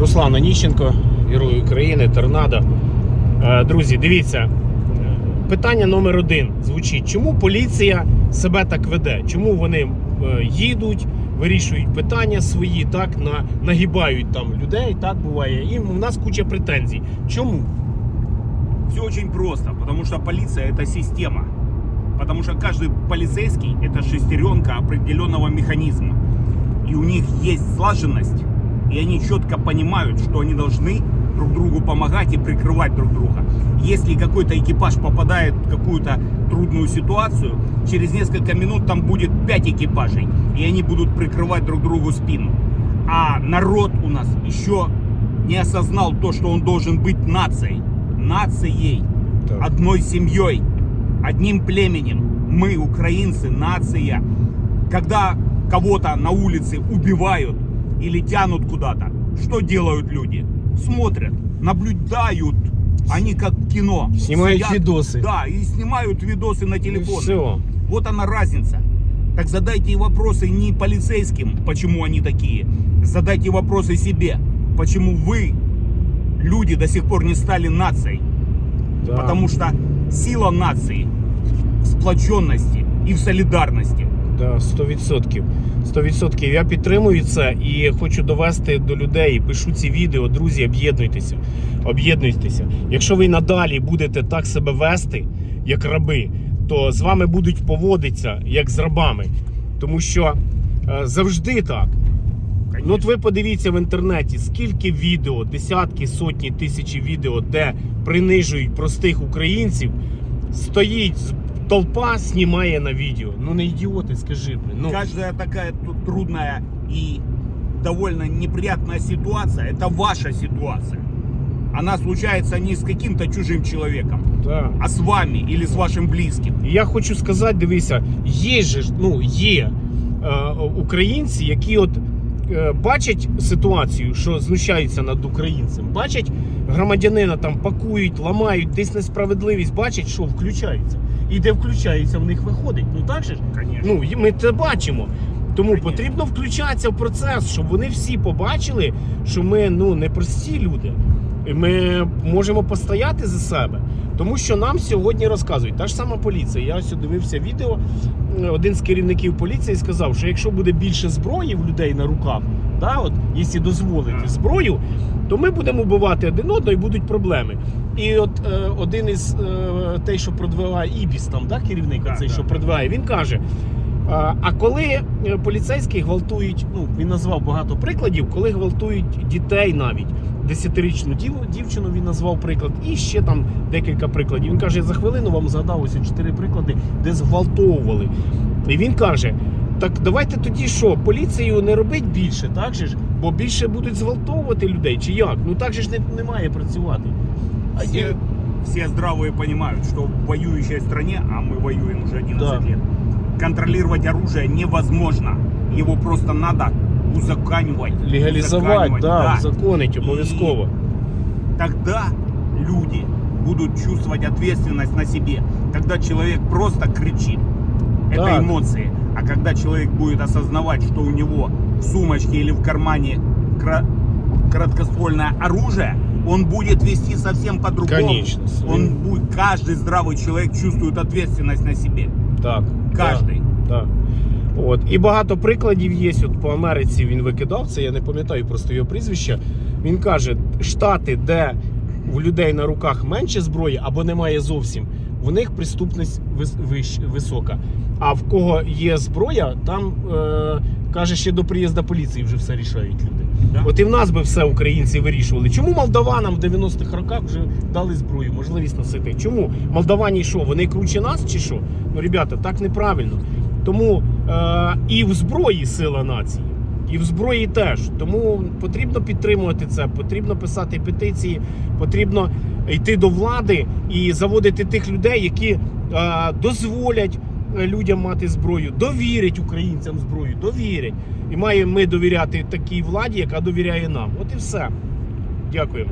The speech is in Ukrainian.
Руслан Оніщенко, Герой України, Торнадо. Е, Друзі, дивіться, е, питання номер один звучить: чому поліція себе так веде? Чому вони е, їдуть, вирішують питання свої, так на, нагибають там людей, так буває. І в нас куча претензій. Чому? Все очень просто, потому что полиция это система. Потому что каждый полицейский это шестеренка определенного механизма. И у них есть слаженность, и они четко понимают, что они должны друг другу помогать и прикрывать друг друга. Если какой-то экипаж попадает в какую-то трудную ситуацию, через несколько минут там будет 5 экипажей, и они будут прикрывать друг другу спину. А народ у нас еще не осознал то, что он должен быть нацией. Нацией. Одной семьей. Одним племенем. Мы, украинцы, нация. Когда кого-то на улице убивают или тянут куда-то, что делают люди? Смотрят, наблюдают. Они как кино. Снимают видосы. Да, и снимают видосы на телефон. Все. Вот она разница. Так задайте вопросы не полицейским, почему они такие. Задайте вопросы себе, почему вы, люди, до сих пор не стали нацией. Да. Потому что сила нации в сплоченности и в солидарности. Да, 100%. 100%. Я підтримую це і хочу довести до людей. Пишу ці відео. Друзі, об'єднуйтеся. Об'єднуйтеся. Якщо ви надалі будете так себе вести, як раби, то з вами будуть поводитися як з рабами. Тому що е, завжди так. Ну от ви подивіться в інтернеті, скільки відео, десятки, сотні, тисячі відео, де принижують простих українців, стоїть з- толпа, знімає на відео. Ну не ідіоти, скажи. блін. Ну, Каждая такая ту- трудная и довольно неприятная ситуация, это ваша ситуация. Она случается не с каким-то чужим человеком, да. а с вами или с вашим близким. І я хочу сказати, дивися, є же ж, ну, є е, українці, які от е, бачать ситуацію, що знущаються над українцем, бачать громадянина там пакують, ламають, десь несправедливість, бачать, що включаються. І де включається, в них виходить. Ну так же ж? Конечно. Ну, і ми це бачимо. Тому Конечно. потрібно включатися в процес, щоб вони всі побачили, що ми ну не прості люди. І Ми можемо постояти за себе. Тому що нам сьогодні розказують та ж сама поліція. Я ось дивився відео. Один з керівників поліції сказав, що якщо буде більше зброї в людей на руках, да, от, якщо дозволити зброю, то ми будемо вбивати один одного і будуть проблеми. І от е, один із е, той, що продвигає Ібіс, там да, керівник, Так, цей, так, що продвигає, він каже. А, а коли е, поліцейські гвалтують, ну він назвав багато прикладів, коли гвалтують дітей навіть. Десятирічну дів, дівчину він назвав приклад, і ще там декілька прикладів. Він каже, я за хвилину вам згадав ось чотири приклади, де зґвалтовували. І він каже: так давайте тоді що, поліцію не робить більше, так же ж? Бо більше будуть зґвалтовувати людей, чи як? Ну так же ж не, не має працювати. А Все, є- все здравые понимают, что в воюющей стране, а мы воюем уже 11 Да. лет, контролировать оружие невозможно. Его просто надо узаканивать. легалізувати, узаканивать, да, законить обов'язково. Тогда люди будут чувствовать ответственность на себе. Когда человек просто кричит, это Так. эмоции. А когда человек будет осознавать, что у него в сумочке или в кармане кра- краткоствольное оружие, он будет вести совсем по-другому. Конечно. Он будет, каждый здравый человек чувствует ответственность на себе. Так. Каждый. Так. От. І багато прикладів є. От по Америці він викидав це, я не пам'ятаю просто його прізвище. Він каже, штати, де у людей на руках менше зброї або немає зовсім, в них преступність вис- висока. А в кого є зброя, там е, каже, ще до приїзду поліції вже все рішають люди. Да. От і в нас би все українці вирішували. Чому молдаванам в 90-х роках вже дали зброю, можливість носити? Чому? Молдавані що? Вони круче нас чи що? Ну, ребята, так неправильно. Тому е, і в зброї сила нації, і в зброї теж. Тому потрібно підтримувати це, потрібно писати петиції, потрібно йти до влади і заводити тих людей, які е, дозволять е, людям мати зброю, довірять українцям зброю, довірять. І маємо ми довіряти такій владі, яка довіряє нам. От і все. Дякуємо.